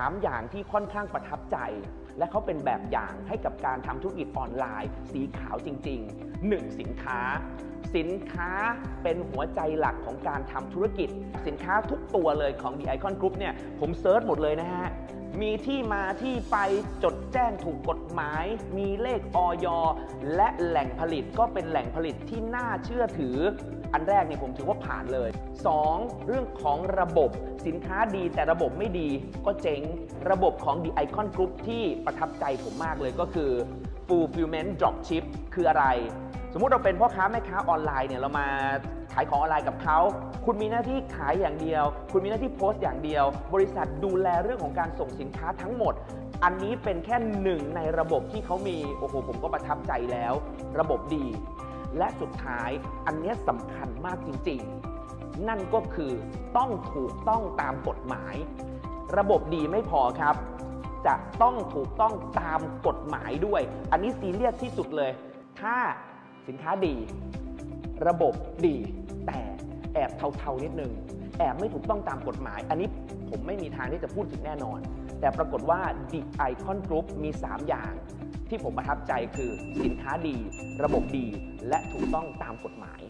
3 อย่างที่ค่อนข้างประทับใจ และเขาเป็นแบบอย่างให้กับการทำธุรกิจออนไลน์ สีขาวจริง ๆ 1. สินค้า สินค้าเป็นหัวใจหลักของการทำธุรกิจ สินค้าทุกตัวเลยของ The Icon Group เนี่ยผมเซิร์ชหมดเลยนะฮะ มีที่มาที่ไปจดแจ้งถูกกฎหมาย มีเลขออยและแหล่งผลิตก็เป็นแหล่งผลิตที่น่าเชื่อถือ อันแรกเนี่ยผมถือว่าผ่านเลย 2. เรื่องของระบบสินค้าดีแต่ระบบไม่ดีก็เจ๊งระบบของ The Icon Group ที่ประทับใจผมมากเลยก็คือ Fulfillment Dropship คืออะไร สมมุติเราเป็นพ่อค้าแม่ค้าออนไลน์เนี่ยเรามาขายของออนไลน์กับเขา คุณมีหน้าที่ขายอย่างเดียว คุณมีหน้าที่โพสต์อย่างเดียว บริษัทดูแลเรื่องของการส่งสินค้าทั้งหมด อันนี้เป็นแค่หนึ่งในระบบที่เขามี โอ้โห ผมก็ประทับใจแล้ว ระบบดี และสุดท้ายอันนี้สำคัญมากจริง ๆ นั่นก็คือต้องถูกต้องตามกฎหมาย ระบบดีไม่พอครับ จะต้องถูกต้องตามกฎหมายด้วย อันนี้ซีเรียสที่สุดเลย ถ้า สินค้าดี ระบบดี แต่แอบเทาๆนิดนึง แอบไม่ถูกต้องตามกฎหมาย อันนี้ผมไม่มีทางที่จะพูดถึงแน่นอน แต่ปรากฏว่า The Icon Group มี 3 อย่าง ที่ผมประทับใจคือสินค้าดี ระบบดี และถูกต้องตามกฎหมาย